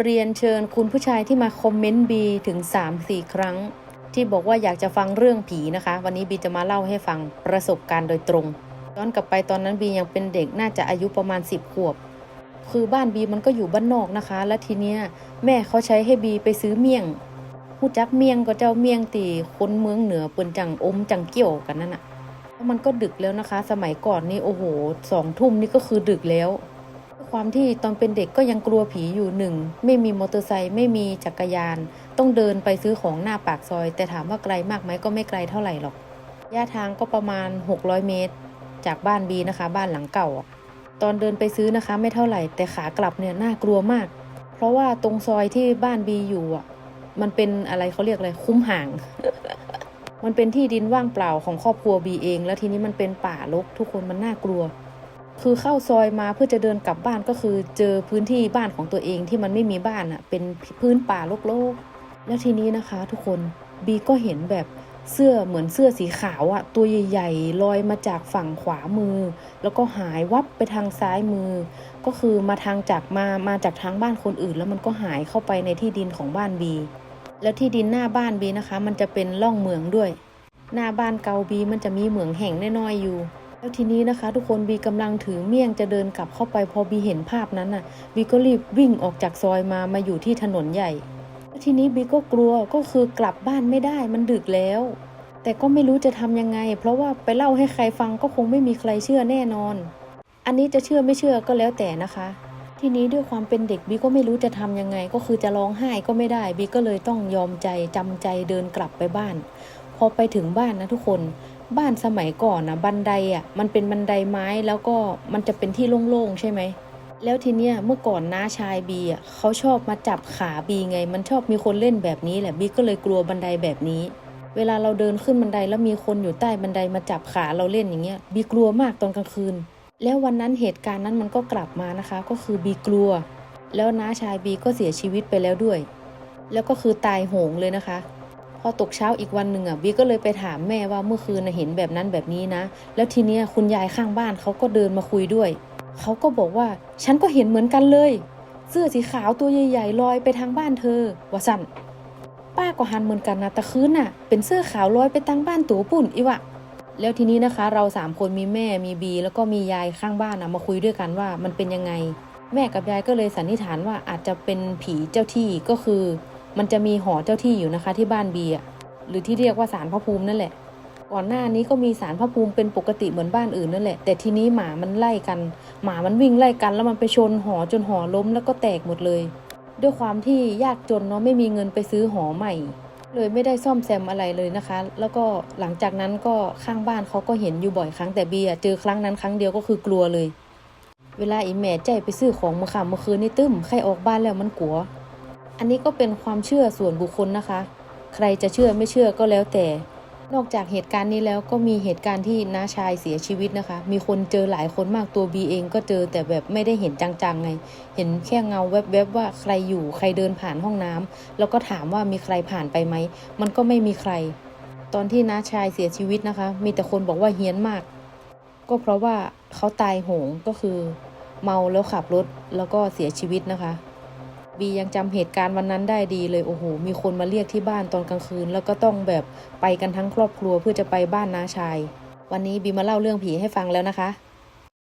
เรียนเชิญคุณผู้ชายที่มาคอมเมนต์บีถึง 3-4 ครั้ง ที่บอกว่าอยากจะฟังเรื่องผีนะคะ วันนี้บีจะมาเล่าให้ฟังประสบการณ์โดยตรงย้อนกลับไปตอนนั้นบียังเป็นเด็กน่าจะอายุประมาณ 10 ขวบ คือบ้านบีมันก็อยู่บ้านนอกนะคะ และทีเนี้ยแม่เขาใช้ให้บีไปซื้อเมี่ยงผู้จักเมี่ยงก็เจ้าเมี่ยงตีคนเมืองเหนือเปินจังอมจังเกี่ยวกันนั่นอะแล้วมันก็ดึกแล้วนะคะ สมัยก่อนนี่โอ้โหสองทุ่มนี่ก็คือดึกแล้ว ความที่ตอนเป็นเด็กก็ยังกลัวผีอยู่หนึ่งไม่มีมอเตอร์ไซค์ไม่มีจักรยาน ต้องเดินไปซื้อของหน้าปากซอย แต่ถามว่าไกลมากไหมก็ไม่ไกลเท่าไหร่หรอกระยะทางก็ประมาณ 600 เมตร จากบ้านบีนะคะ บ้านหลังเก่า ตอนเดินไปซื้อนะคะไม่เท่าไหร่ แต่ขากลับเนี่ยน่ากลัวมาก เพราะว่าตรงซอยที่บ้านบีอยู่อะมันเป็นอะไรเขาเรียกอะไรคุ้มห่าง มันเป็นที่ดินว่างเปล่าของครอบครัวบีเอง แล้วทีนี้มันเป็นป่ารกทุกคนมันน่ากลัว คือเข้าซอยมาเพื่อจะเดินกลับบ้านก็คือเจอพื้นที่บ้านของตัวเองที่มันไม่มีบ้านอะเป็นพื้นป่ารกๆแล้วทีนี้นะคะทุกคนบีก็เห็นแบบเสื้อเหมือนเสื้อสีขาวอะตัวใหญ่ๆลอยมาจากฝั่งขวามือ แล้วก็หายวับไปทางซ้ายมือ ก็คือมาทางจากมามาจากทางบ้านคนอื่น แล้วมันก็หายเข้าไปในที่ดินของบ้านบี แล้วที่ดินหน้าบ้านบีนะคะ มันจะเป็นร่องเหมืองด้วย หน้าบ้านเกาบีมันจะมีเหมืองแห่งน้อยๆอยู่ แล้วทีนี้นะคะ ทุกคนบีกำลังถือเมี่ยงจะเดินกลับเข้าไปพอบีเห็นภาพนั้นน่ะบีก็รีบวิ่งออกจากซอยมามาอยู่ที่ถนนใหญ่ทีนี้บีก็กลัวก็คือกลับบ้านไม่ได้มันดึกแล้ว แต่ก็ไม่รู้จะทำยังไง เพราะว่าไปเล่าให้ใครฟังก็คงไม่มีใครเชื่อแน่นอน อันนี้จะเชื่อไม่เชื่อก็แล้วแต่นะคะ ทีนี้ด้วยความเป็นเด็กบีก็ไม่รู้จะทำยังไง ก็คือจะร้องไห้ก็ไม่ได้บีก็เลยต้องยอมใจจำใจเดินกลับไปบ้าน พอไปถึงบ้านนะทุกคน บ้านสมัยก่อนนะบันไดอะมันเป็นบันไดไม้แล้วก็มันจะเป็นที่โล่งๆใช่ไหม แล้วทีเนี้ยเมื่อก่อนน้าชายบีอะเขาชอบมาจับขาบีไง มันชอบมีคนเล่นแบบนี้แหละบีก็เลยกลัวบันไดแบบนี้ เวลาเราเดินขึ้นบันไดแล้วมีคนอยู่ใต้บันไดมาจับขาเราเล่นอย่างเงี้ยบีกลัวมากตอนกลางคืน แล้ววันนั้นเหตุการณ์นั้นมันก็กลับมานะคะ ก็คือบีกลัว แล้วน้าชายบีก็เสียชีวิตไปแล้วด้วย แล้วก็คือตายโหงเลยนะคะ พอตกเช้าอีกวันหนึ่งอะบีก็เลยไปถามแม่ว่าเมื่อคืนเห็นแบบนั้นแบบนี้นะ แล้วทีเนี้ยคุณยายข้างบ้านเขาก็เดินมาคุยด้วย เขาก็บอกว่าฉันก็เห็นเหมือนกันเลย เสื้อสีขาวตัวใหญ่ๆลอยไปทางบ้านเธอว่าสั่นป้าก็หันเหมือนกันนะแต่คืนน่ะ เป็นเสื้อขาวลอยไปทางบ้านตัวปุ่นอีวะแล้วทีนี้นะคะ เราสามคนมีแม่มีบี แล้วก็มียายข้างบ้านนะมาคุยด้วยกันว่ามันเป็นยังไง แม่กับยายก็เลยสันนิษฐานว่าอาจจะเป็นผีเจ้าที่ก็คือ มันจะมีหอเจ้าที่อยู่นะคะที่บ้านบีอะหรือที่เรียกว่าศาลพระภูมินั่นแหละ ก่อนหน้านี้ก็มีศาลพระภูมิเป็นปกติเหมือนบ้านอื่นนั่นแหละ แต่ทีนี้หมามันไล่กัน หมามันวิ่งไล่กันแล้วมันไปชนหอจนหอล้มแล้วก็แตกหมดเลย ด้วยความที่ยากจนเนาะไม่มีเงินไปซื้อหอใหม่ เลยไม่ได้ซ่อมแซมอะไรเลยนะคะ แล้วก็หลังจากนั้นก็ข้างบ้านเขาก็เห็นอยู่บ่อยครั้งแต่เบียเจอครั้งนั้นครั้งเดียวก็คือกลัวเลย เวลาอีแม่ใจไปซื้อของมาค่ะเมื่อคืนนี่ตึ้มใครออกบ้านแล้วมันกลัว อันนี้ก็เป็นความเชื่อส่วนบุคคลนะคะ ใครจะเชื่อไม่เชื่อก็แล้วแต่ นอกจากเหตุการณ์นี้แล้วก็มีเหตุการณ์ที่น้าชายเสียชีวิตนะคะ มีคนเจอหลายคนมากตัวบีเองก็เจอแต่แบบไม่ได้เห็นจังๆไง เห็นแค่เงาแวบๆว่าใครอยู่ใครเดินผ่านห้องน้ำแล้วก็ถามว่ามีใครผ่านไปไหม มันก็ไม่มีใคร ตอนที่น้าชายเสียชีวิตนะคะ มีแต่คนบอกว่าเฮี้ยนมาก ก็เพราะว่าเขาตายโหงก็คือ เมาแล้วขับรถแล้วก็เสียชีวิตนะคะ บียังจำเหตุการณ์วันนั้นได้ดีเลยโอ้โหมีคนมาเรียกที่บ้านตอนกลางคืน แล้วก็ต้องแบบไปกันทั้งครอบครัวเพื่อจะไปบ้านน้าชาย วันนี้บีมาเล่าเรื่องผีให้ฟังแล้วนะคะ